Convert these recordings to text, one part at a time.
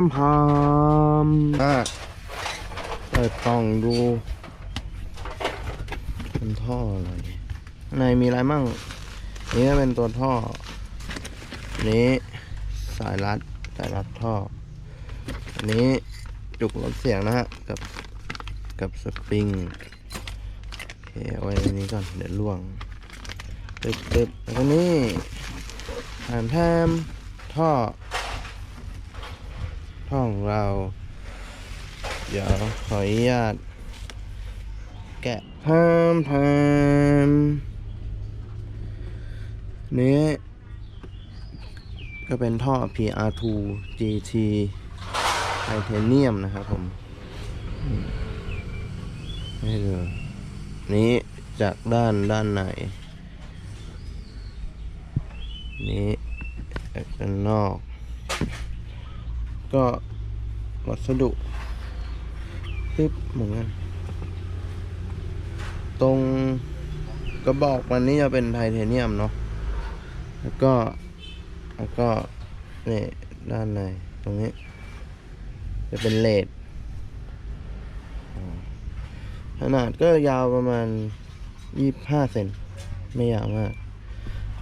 ามพามอะเปิดกล่องดูเป็นท่ออะไรในมีอะไรมั่ง นี่ก็เป็นตัวท่อ นี้สายรัด สายรัดท่อ อันนี้จุกลดเสียงนะฮะ กับกับสปริงโอเคเอาไว้ในนี้ก่อน เดี๋ยวล่วงตึบตึบแล้วก็นี่แถนแถมท่อ ของเรา เดี๋ยวขออนุญาตแกะพิ่มพิ่มนี้ก็เป็นท่อ PR2 GT ไทเทเนียมนะครับผมให้ดูนี้จากด้านด้านในนี้จากด้านนอก ก็วัสดุปึ๊บเหมือนกันตรงกระบอกมันนี่จะเป็นไทเทเนียมเนาะแล้วก็แล้วก็นี่ด้านในตรงนี้ จะเป็นเลดขนาดก็ยาวประมาณยี่ห้าเซนไม่ยาวมาก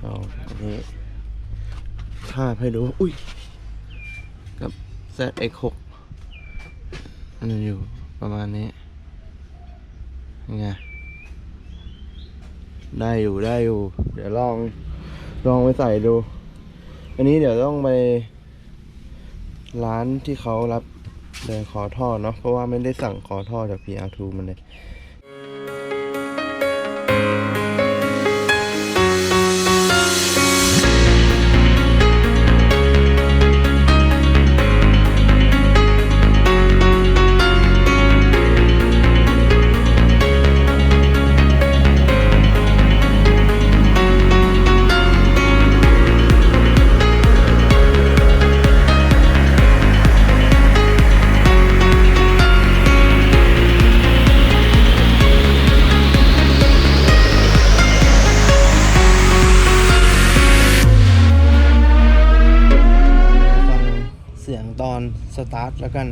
เอาอันนี้ภาพให้ดูอุ้ยกับ ZX6 มันอยู่ประมาณนี้ไงได้อยู่ได้อยู่ เดี๋ยวลองลองไปใส่ดู อันนี้เดี๋ยวต้องไปร้านที่เขารับเดินขอท่อเนาะเพราะว่าไม่ได้สั่งขอท่อจาก PR2 มันเลย ตอนสตาร์ทแล้วกัน